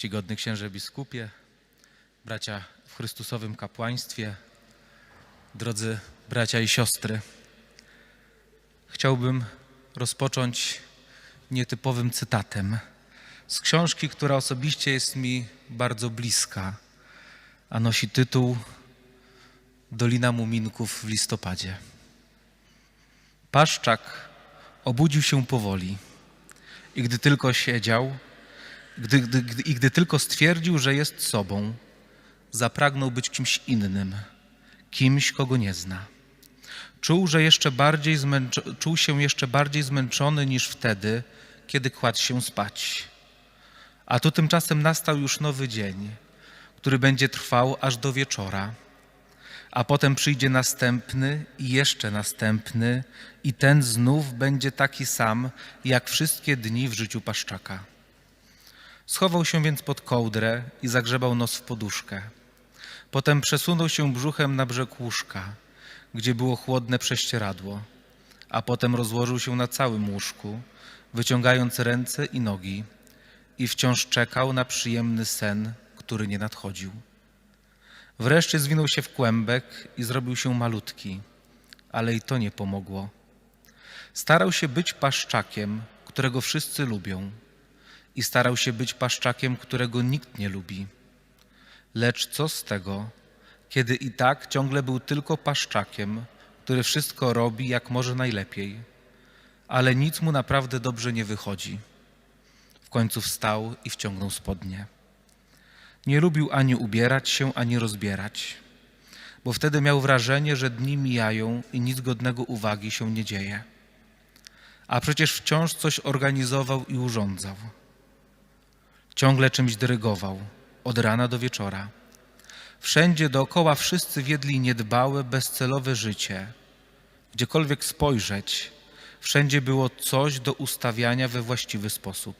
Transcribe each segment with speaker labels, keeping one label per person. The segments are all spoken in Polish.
Speaker 1: Czcigodny księże biskupie, bracia w Chrystusowym kapłaństwie, drodzy bracia i siostry. Chciałbym rozpocząć nietypowym cytatem z książki, która osobiście jest mi bardzo bliska, a nosi tytuł Dolina Muminków w listopadzie. Paszczak obudził się powoli i gdy tylko siedział, gdy, gdy, gdy, i gdy tylko stwierdził, że jest sobą, zapragnął być kimś innym, kimś, kogo nie zna. Czuł, że jeszcze bardziej zmęczo- czuł się jeszcze bardziej zmęczony niż wtedy, kiedy kładł się spać. A tu tymczasem nastał już nowy dzień, który będzie trwał aż do wieczora. A potem przyjdzie następny i jeszcze następny, i ten znów będzie taki sam, jak wszystkie dni w życiu paszczaka. Schował się więc pod kołdrę i zagrzebał nos w poduszkę. Potem przesunął się brzuchem na brzeg łóżka, gdzie było chłodne prześcieradło, a potem rozłożył się na całym łóżku, wyciągając ręce i nogi i wciąż czekał na przyjemny sen, który nie nadchodził. Wreszcie zwinął się w kłębek i zrobił się malutki, ale i to nie pomogło. Starał się być paszczakiem, którego wszyscy lubią, i starał się być paszczakiem, którego nikt nie lubi. Lecz co z tego, kiedy i tak ciągle był tylko paszczakiem, który wszystko robi jak może najlepiej, ale nic mu naprawdę dobrze nie wychodzi. W końcu wstał i wciągnął spodnie. Nie lubił ani ubierać się, ani rozbierać, bo wtedy miał wrażenie, że dni mijają i nic godnego uwagi się nie dzieje. A przecież wciąż coś organizował i urządzał. Ciągle czymś dyrygował, od rana do wieczora. Wszędzie dookoła wszyscy wiedli niedbałe, bezcelowe życie. Gdziekolwiek spojrzeć, wszędzie było coś do ustawiania we właściwy sposób.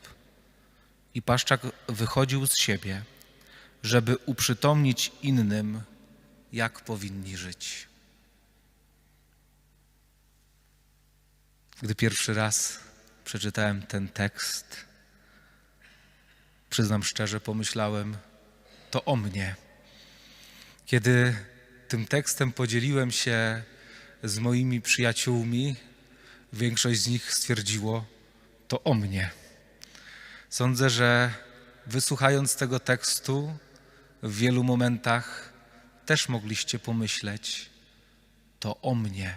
Speaker 1: I Paszczak wychodził z siebie, żeby uprzytomnić innym, jak powinni żyć. Gdy pierwszy raz przeczytałem ten tekst, przyznam szczerze, pomyślałem, to o mnie. Kiedy tym tekstem podzieliłem się z moimi przyjaciółmi, większość z nich stwierdziło, to o mnie. Sądzę, że wysłuchając tego tekstu, w wielu momentach też mogliście pomyśleć, to o mnie.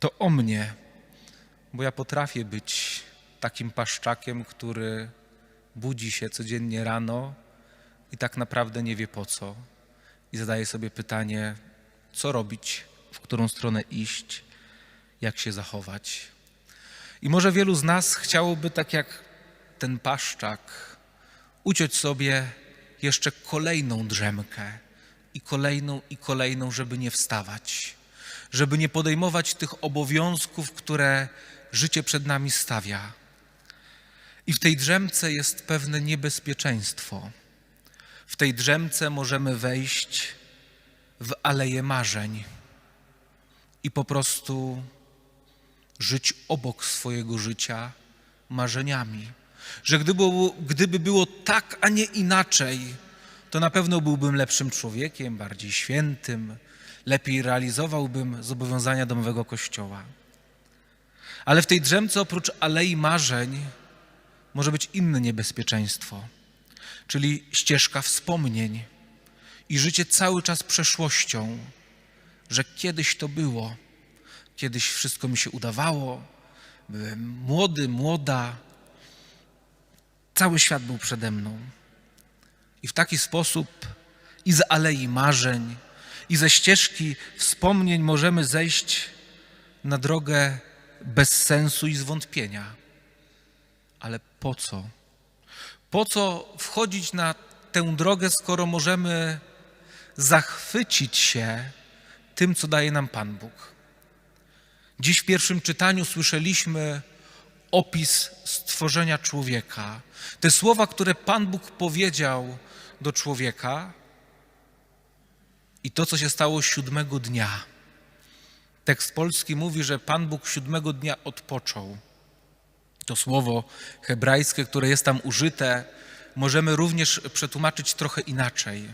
Speaker 1: To o mnie, bo ja potrafię być takim paszczakiem, który budzi się codziennie rano i tak naprawdę nie wie po co. I zadaje sobie pytanie, co robić, w którą stronę iść, jak się zachować. I może wielu z nas chciałoby, tak jak ten paszczak, uciąć sobie jeszcze kolejną drzemkę i kolejną i kolejną, żeby nie wstawać, żeby nie podejmować tych obowiązków, które życie przed nami stawia. I w tej drzemce jest pewne niebezpieczeństwo. W tej drzemce możemy wejść w aleję marzeń i po prostu żyć obok swojego życia marzeniami. Że gdyby gdyby było tak, a nie inaczej, to na pewno byłbym lepszym człowiekiem, bardziej świętym, lepiej realizowałbym zobowiązania domowego kościoła. Ale w tej drzemce oprócz alei marzeń może być inne niebezpieczeństwo, czyli ścieżka wspomnień i życie cały czas przeszłością, że kiedyś to było, kiedyś wszystko mi się udawało, byłem młody, młoda, cały świat był przede mną. I w taki sposób i z alei marzeń, i ze ścieżki wspomnień możemy zejść na drogę bez sensu i zwątpienia. Ale po co? Po co wchodzić na tę drogę, skoro możemy zachwycić się tym, co daje nam Pan Bóg? Dziś w pierwszym czytaniu słyszeliśmy opis stworzenia człowieka. Te słowa, które Pan Bóg powiedział do człowieka i to, co się stało siódmego dnia. Tekst polski mówi, że Pan Bóg siódmego dnia odpoczął. To słowo hebrajskie, które jest tam użyte, możemy również przetłumaczyć trochę inaczej.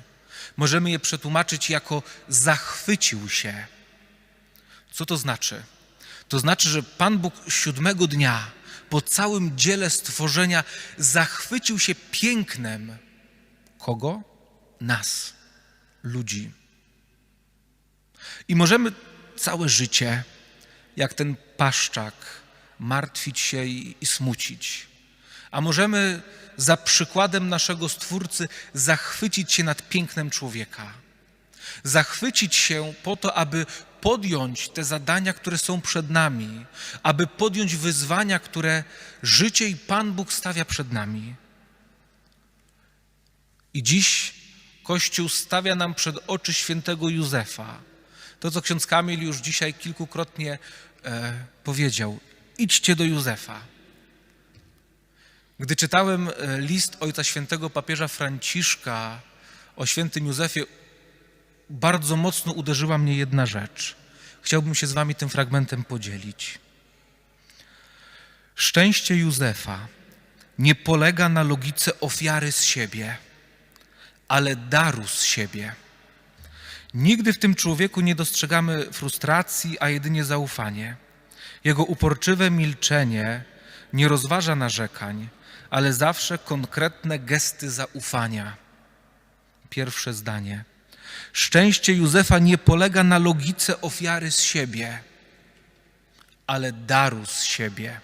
Speaker 1: Możemy je przetłumaczyć jako zachwycił się. Co to znaczy? To znaczy, że Pan Bóg siódmego dnia po całym dziele stworzenia zachwycił się pięknem. Kogo? Nas, ludzi. I możemy całe życie, jak ten paszczak, martwić się i, i smucić. A możemy za przykładem naszego Stwórcy zachwycić się nad pięknem człowieka. Zachwycić się po to, aby podjąć te zadania, które są przed nami, aby podjąć wyzwania, które życie i Pan Bóg stawia przed nami. I dziś Kościół stawia nam przed oczy świętego Józefa. To, co ksiądz Kamil już dzisiaj kilkukrotnie e, powiedział. Idźcie do Józefa. Gdy czytałem e, list Ojca Świętego papieża Franciszka o świętym Józefie, bardzo mocno uderzyła mnie jedna rzecz. Chciałbym się z wami tym fragmentem podzielić. Szczęście Józefa nie polega na logice ofiary z siebie, ale daru z siebie. Nigdy w tym człowieku nie dostrzegamy frustracji, a jedynie zaufanie. Jego uporczywe milczenie nie rozważa narzekań, ale zawsze konkretne gesty zaufania. Pierwsze zdanie. Szczęście Józefa nie polega na logice ofiary z siebie, ale daru z siebie.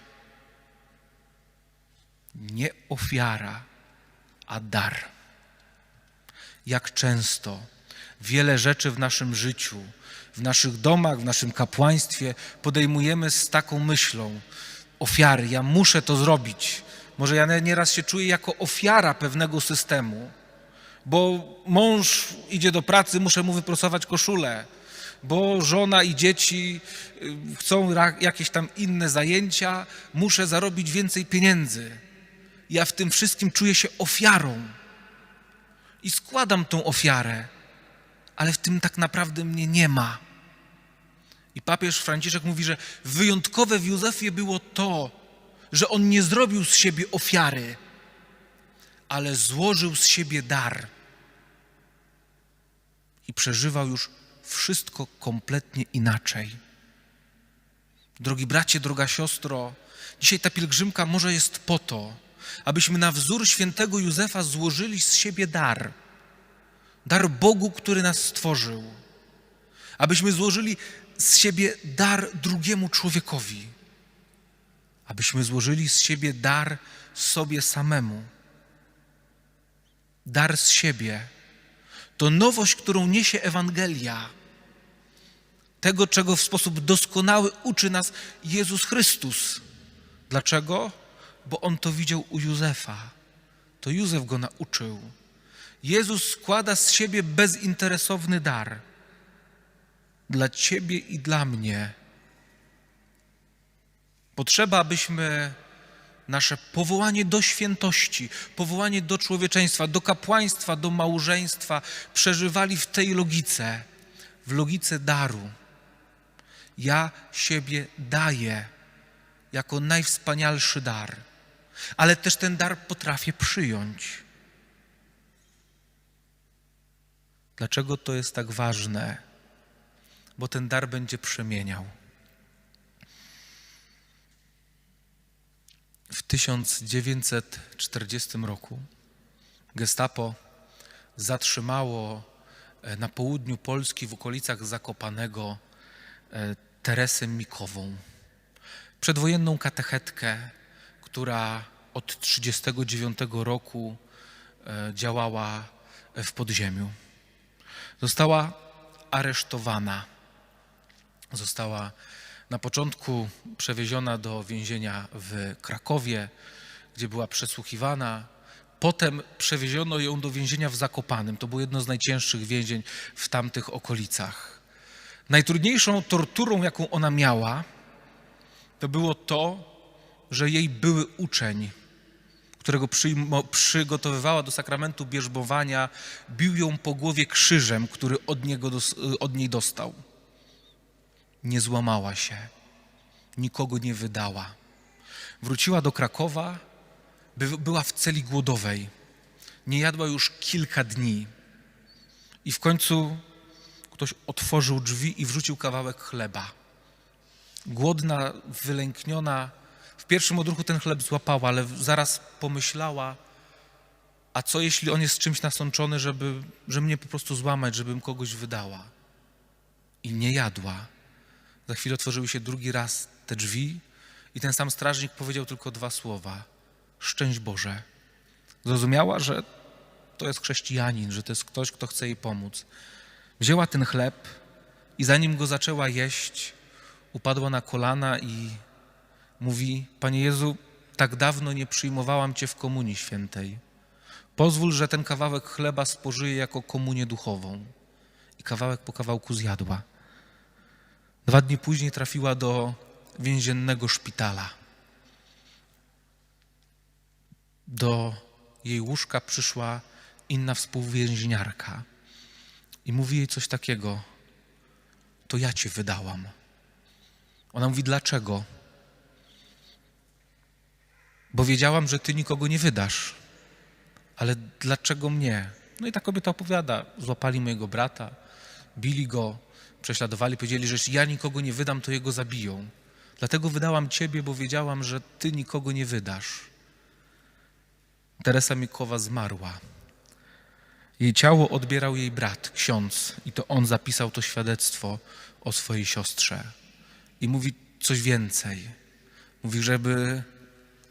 Speaker 1: Nie ofiara, a dar. Jak często wiele rzeczy w naszym życiu, w naszych domach, w naszym kapłaństwie podejmujemy z taką myślą ofiary. Ja muszę to zrobić. Może ja nieraz się czuję jako ofiara pewnego systemu, bo mąż idzie do pracy, muszę mu wyprostować koszulę, bo żona i dzieci y, chcą jakieś tam inne zajęcia, muszę zarobić więcej pieniędzy. Ja w tym wszystkim czuję się ofiarą i składam tą ofiarę, ale w tym tak naprawdę mnie nie ma. I papież Franciszek mówi, że wyjątkowe w Józefie było to, że on nie zrobił z siebie ofiary, ale złożył z siebie dar. I przeżywał już wszystko kompletnie inaczej. Drogi bracie, droga siostro, dzisiaj ta pielgrzymka może jest po to, abyśmy na wzór świętego Józefa złożyli z siebie dar. Dar Bogu, który nas stworzył. Abyśmy złożyli z siebie dar drugiemu człowiekowi. Abyśmy złożyli z siebie dar sobie samemu. Dar z siebie to nowość, którą niesie Ewangelia. Tego, czego w sposób doskonały uczy nas Jezus Chrystus. Dlaczego? Bo on to widział u Józefa. To Józef go nauczył. Jezus składa z siebie bezinteresowny dar dla Ciebie i dla mnie. Potrzeba, abyśmy nasze powołanie do świętości, powołanie do człowieczeństwa, do kapłaństwa, do małżeństwa przeżywali w tej logice, w logice daru. Ja siebie daję jako najwspanialszy dar, ale też ten dar potrafię przyjąć. Dlaczego to jest tak ważne? Bo ten dar będzie przemieniał. W 1940 roku Gestapo zatrzymało e, na południu Polski, w okolicach Zakopanego, e, Teresę Mikową, przedwojenną katechetkę, która od 1939 roku e, działała w podziemiu. Została aresztowana. Została na początku przewieziona do więzienia w Krakowie, gdzie była przesłuchiwana. Potem przewieziono ją do więzienia w Zakopanem. To było jedno z najcięższych więzień w tamtych okolicach. Najtrudniejszą torturą, jaką ona miała, to było to, że jej były uczeń, którego przygotowywała do sakramentu bierzbowania, bił ją po głowie krzyżem, który od, niego, od niej dostał nie złamała się, nikogo nie wydała. Wróciła do Krakowa, by, była w celi głodowej. Nie jadła już kilka dni. I w końcu ktoś otworzył drzwi i wrzucił kawałek chleba. Głodna, wylękniona, w pierwszym odruchu ten chleb złapała, ale zaraz pomyślała, a co jeśli on jest czymś nasączony, żeby, żeby mnie po prostu złamać, żebym kogoś wydała? I nie jadła. Za chwilę otworzyły się drugi raz te drzwi i ten sam strażnik powiedział tylko dwa słowa. Szczęść Boże. Zrozumiała, że to jest chrześcijanin, że to jest ktoś, kto chce jej pomóc. Wzięła ten chleb i zanim go zaczęła jeść, upadła na kolana i mówi: Panie Jezu, tak dawno nie przyjmowałam Cię w Komunii Świętej. Pozwól, że ten kawałek chleba spożyję jako komunię duchową. I kawałek po kawałku zjadła. Dwa dni później trafiła do więziennego szpitala. Do jej łóżka przyszła inna współwięźniarka i mówi jej coś takiego: To ja cię wydałam. Ona mówi: Dlaczego? Bo wiedziałam, że ty nikogo nie wydasz. Ale dlaczego mnie? No i ta kobieta opowiada: Złapali mojego brata, bili go, prześladowali, powiedzieli, że jeśli ja nikogo nie wydam, to jego zabiją. Dlatego wydałam ciebie, bo wiedziałam, że ty nikogo nie wydasz. Teresa Mikowa zmarła. Jej ciało odbierał jej brat, ksiądz, i to on zapisał to świadectwo o swojej siostrze. I mówi coś więcej. Mówi, żeby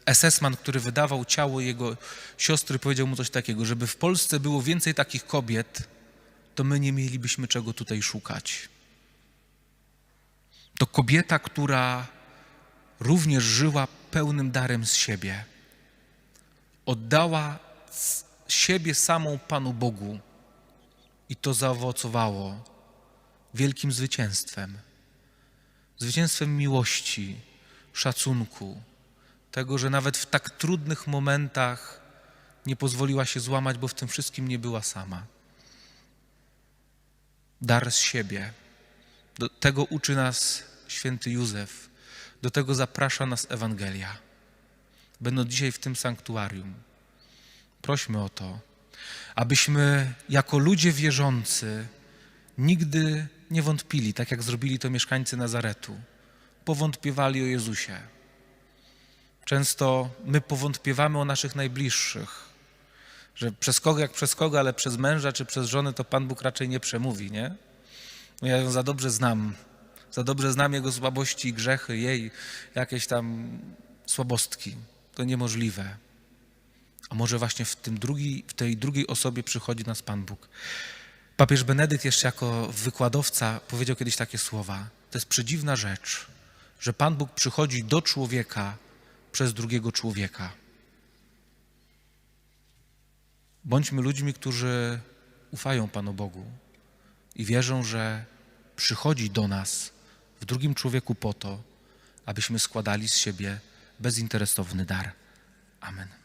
Speaker 1: SS-man, który wydawał ciało jego siostry, powiedział mu coś takiego, żeby w Polsce było więcej takich kobiet, to my nie mielibyśmy czego tutaj szukać. To kobieta, która również żyła pełnym darem z siebie. Oddała z siebie samą Panu Bogu i to zaowocowało wielkim zwycięstwem. Zwycięstwem miłości, szacunku, tego, że nawet w tak trudnych momentach nie pozwoliła się złamać, bo w tym wszystkim nie była sama. Dar z siebie. Do tego uczy nas święty Józef. Do tego zaprasza nas Ewangelia. Będąc dzisiaj w tym sanktuarium, prośmy o to, abyśmy jako ludzie wierzący nigdy nie wątpili, tak jak zrobili to mieszkańcy Nazaretu. Powątpiewali o Jezusie. Często my powątpiewamy o naszych najbliższych, że przez kogo jak przez kogo, ale przez męża czy przez żonę to Pan Bóg raczej nie przemówi, nie? No ja ją za dobrze znam, za dobrze znam jego słabości i grzechy, jej jakieś tam słabostki. To niemożliwe. A może właśnie w, tym drugi, w tej drugiej osobie przychodzi nas Pan Bóg. Papież Benedykt jeszcze jako wykładowca powiedział kiedyś takie słowa. To jest przedziwna rzecz, że Pan Bóg przychodzi do człowieka przez drugiego człowieka. Bądźmy ludźmi, którzy ufają Panu Bogu i wierzą, że przychodzi do nas w drugim człowieku po to, abyśmy składali z siebie bezinteresowny dar. Amen.